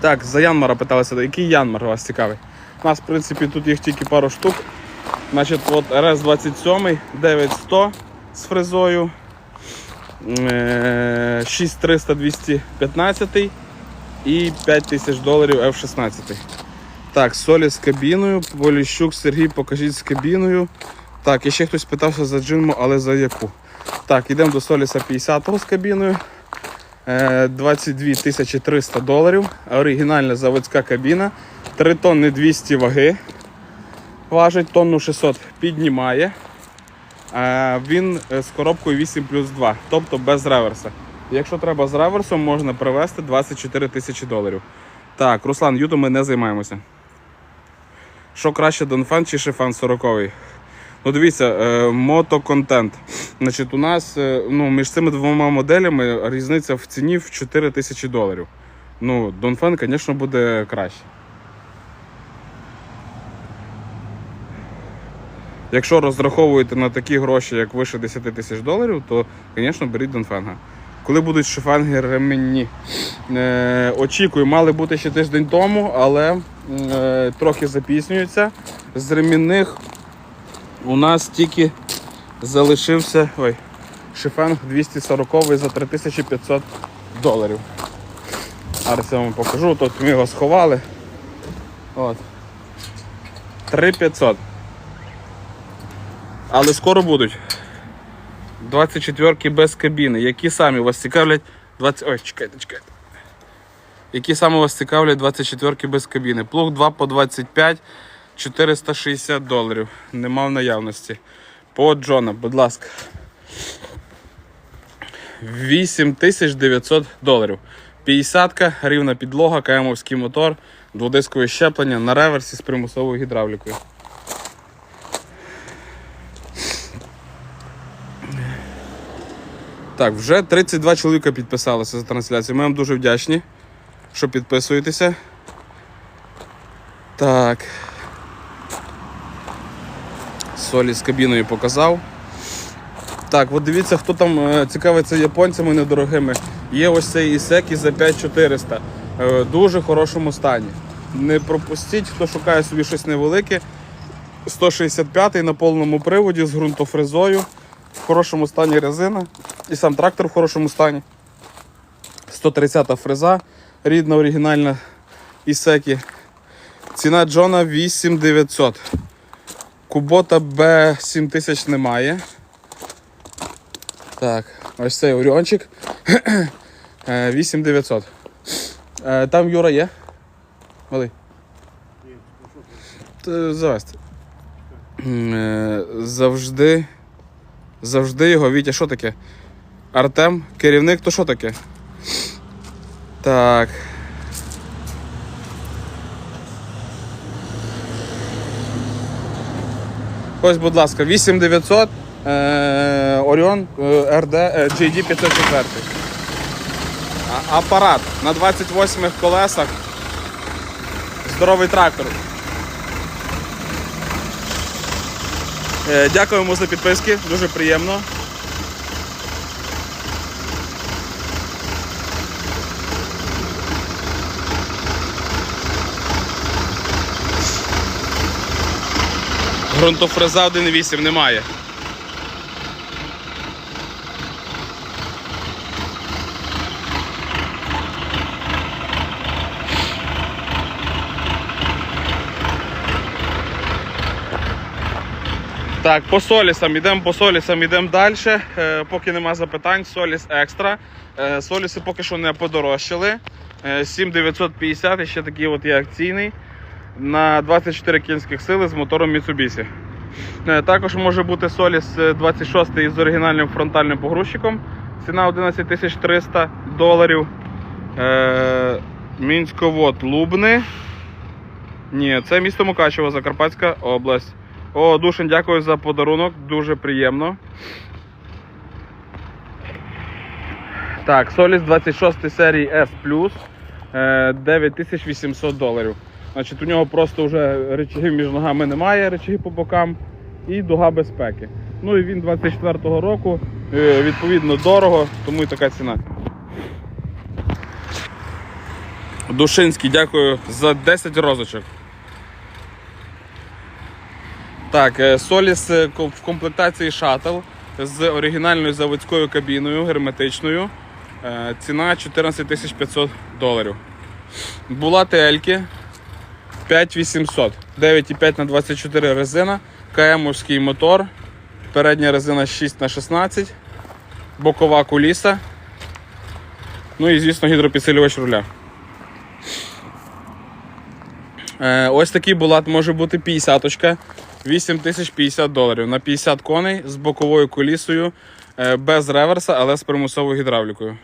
Так, за Янмара питалися, який Янмар вас цікавий? У нас, в принципі, тут їх тільки пару штук. Значить, от РС-27 9100 з фрезою. е, 6300 215 і 5000 доларів F16. Так, солі з кабіною. Поліщук Сергій, покажіть з кабіною. Так, і ще хтось питався за джинму, але за яку. Так, йдемо до Соліса 50 з кабіною. Е, 22 300 доларів. Оригінальна заводська кабіна. 3 тонни 200 ваги. Важить тонну 600 піднімає. Е, Він е, з коробкою 8 плюс 2, тобто без реверса. Якщо треба з реверсом, можна привезти 24 тисячі доларів. Так, Руслан, Юту ми не займаємося. Що краще, Донфан чи Шифан 40 Ну, дивіться, е, мотоконтент. Значить, у нас е, ну, між цими двома моделями різниця в ціні в 4 тисячі доларів. Ну, Донфен, звісно, буде краще. Якщо розраховуєте на такі гроші, як вище 10 тисяч доларів, то, звісно, беріть Донфенга. Коли будуть шифанги ременні? Е, очікую, мали бути ще тиждень тому, але е, трохи запізнюються. З ремінних у нас тільки залишився ой, шифенг 240 за 3500 доларів. Зараз я вам покажу, тут ми його сховали. От. 3500. Але скоро будуть. 24 без кабіни. Які самі вас цікавлять 20... Ой, чекайте, чекайте. Які саме вас цікавлять 24 без кабіни? Плуг 2 по 25, 460 доларів. Нема в наявності. По Джона, будь ласка. 8900 доларів. 50-ка, рівна підлога, КМовський мотор, дводискове щеплення на реверсі з примусовою гідравлікою. Так, вже 32 чоловіка підписалися за трансляцію. Ми вам дуже вдячні, що підписуєтеся. Так. Солі з кабіною показав. Так, от дивіться, хто там е, цікавиться японцями недорогими. Є ось цей Ісекі за 5400. Е, дуже хорошому стані. Не пропустіть, хто шукає собі щось невелике. 165 на повному приводі з ґрунтофрезою. В хорошому стані резина. І сам трактор в хорошому стані. 130 фреза, рідна оригінальна Ісекі. Ціна Джона 8900. Кубота B7000 немає. Так, ось цей Оріончик. Е, 8900. Е, Там Юра є? Малий. Завести. Е, Завжди. Завжди його. Вітя, що таке? Артем, керівник, то що таке? Так. Ось, будь ласка, 8900 е, Оріон е, РД е, GD 504. А- Апарат на 28 колесах. Здоровий трактор. Е, Дякуємо за підписки, дуже приємно. Грунтофреза 1.8 немає. Так, по солісам йдемо по солісам, йдемо далі. Е, поки нема запитань, соліс екстра. Е, соліси поки що не подорожчали. Е, 7950 і ще такий от є акційний на 24 кінських сили з мотором Mitsubishi. Е, Також може бути е, 26 із оригінальним фронтальним погрузчиком. Ціна 11 300 доларів. Е, Мінськовод Лубни. Ні, це місто Мукачево, Закарпатська область. О, Душин, дякую за подарунок, дуже приємно. Так, Соліс 26 серії S е, 9800 доларів. Значить, у нього просто вже речагів між ногами немає, речаги по бокам і дуга безпеки. Ну і він 24-го року, е, відповідно, дорого, тому і така ціна. Душинський, дякую за 10 розочок. Так, е, Соліс е, в комплектації шаттл з оригінальною заводською кабіною герметичною. Ціна 14 500 доларів. Була тельки 5800. 9,5 на 24 резина, КМовський мотор, передня резина 6 на 16, бокова куліса. Ну і, звісно, гідропідсилювач руля. Е, ось такий булат може бути 50 8050 доларів на 50 коней з боковою колісою, е, без реверса, але з примусовою гідравлікою.